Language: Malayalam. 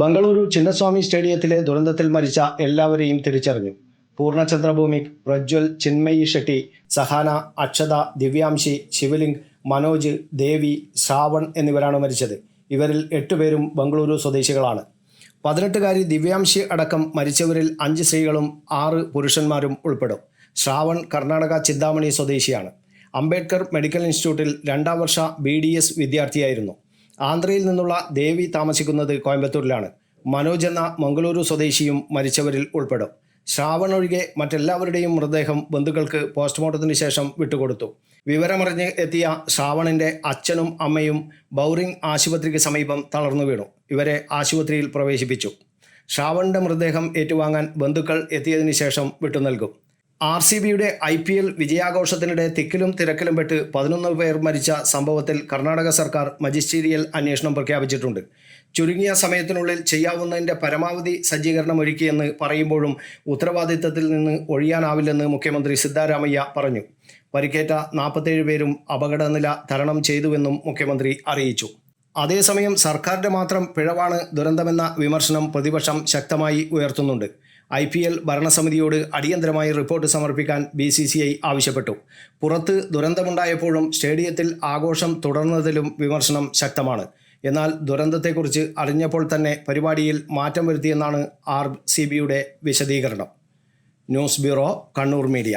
ബംഗളൂരു ചിന്നസ്വാമി സ്റ്റേഡിയത്തിലെ ദുരന്തത്തിൽ മരിച്ച എല്ലാവരെയും തിരിച്ചറിഞ്ഞു. പൂർണചന്ദ്രഭൂമി പ്രജ്വൽ ചിന്മയി ഷെട്ടി സഹാന അക്ഷത ദിവ്യാംശി ശിവലിംഗ് മനോജ് ദേവി ശ്രാവൺ എന്നിവരാണ് മരിച്ചത്. ഇവരിൽ എട്ടുപേരും ബംഗളൂരു സ്വദേശികളാണ്. പതിനെട്ടുകാരി ദിവ്യാംശി അടക്കം മരിച്ചവരിൽ അഞ്ച് സ്ത്രീകളും ആറ് പുരുഷന്മാരും ഉൾപ്പെടും. ശ്രാവൺ കർണാടക ചിന്താമണി സ്വദേശിയാണ്. അംബേദ്കർ മെഡിക്കൽ ഇൻസ്റ്റിറ്റ്യൂട്ടിൽ രണ്ടാം വർഷ ബി ഡി എസ് വിദ്യാർത്ഥിയായിരുന്നു. ആന്ധ്രയിൽ നിന്നുള്ള ദേവി താമസിക്കുന്നത് കോയമ്പത്തൂരിലാണ്. മനോജ് എന്ന മംഗളൂരു സ്വദേശിയും മരിച്ചവരിൽ ഉൾപ്പെടും. ശ്രാവൺ ഒഴികെ മറ്റെല്ലാവരുടെയും മൃതദേഹം ബന്ധുക്കൾക്ക് പോസ്റ്റ്മോർട്ടത്തിന് ശേഷം വിട്ടുകൊടുത്തു. വിവരമറിഞ്ഞ് എത്തിയ ശ്രാവണിന്റെ അച്ഛനും അമ്മയും ബൗറിംഗ് ആശുപത്രിക്ക് സമീപം തളർന്നു വീണു. ഇവരെ ആശുപത്രിയിൽ പ്രവേശിപ്പിച്ചു. ശ്രാവണിന്റെ മൃതദേഹം ഏറ്റുവാങ്ങാൻ ബന്ധുക്കൾ എത്തിയതിനു ശേഷം വിട്ടുനൽകും. ആർ സി ബിയുടെ ഐ പി എൽ വിജയാഘോഷത്തിനിടെ തിക്കിലും തിരക്കിലും പെട്ട് പതിനൊന്ന് പേർ മരിച്ച സംഭവത്തിൽ കർണാടക സർക്കാർ മജിസ്റ്റീരിയൽ അന്വേഷണം പ്രഖ്യാപിച്ചിട്ടുണ്ട്. ചുരുങ്ങിയ സമയത്തിനുള്ളിൽ ചെയ്യാവുന്നതിന്റെ പരമാവധി സജ്ജീകരണം ഒരുക്കിയെന്ന് പറയുമ്പോഴും ഉത്തരവാദിത്തത്തിൽ നിന്ന് ഒഴിയാനാവില്ലെന്ന് മുഖ്യമന്ത്രി സിദ്ധാരാമയ്യ പറഞ്ഞു. പരിക്കേറ്റ നാൽപ്പത്തേഴ് പേരും അപകടനില തരണം ചെയ്തുവെന്നും മുഖ്യമന്ത്രി അറിയിച്ചു. അതേസമയം സർക്കാരിന്റെ മാത്രം പിഴവാണ് ദുരന്തമെന്ന വിമർശനം പ്രതിപക്ഷം ശക്തമായി ഉയർത്തുന്നുണ്ട്. ഐ പി എൽ ഭരണസമിതിയോട് അടിയന്തരമായി റിപ്പോർട്ട് സമർപ്പിക്കാൻ ബി സി സി ഐ ആവശ്യപ്പെട്ടു. പുറത്ത് ദുരന്തമുണ്ടായപ്പോഴും സ്റ്റേഡിയത്തിൽ ആഘോഷം തുടർന്നതിലും വിമർശനം ശക്തമാണ്. എന്നാൽ ദുരന്തത്തെക്കുറിച്ച് അറിഞ്ഞപ്പോൾ തന്നെ പരിപാടിയിൽ മാറ്റം വരുത്തിയെന്നാണ് ആർ സി ബിയുടെ വിശദീകരണം. News bureau Kannur media.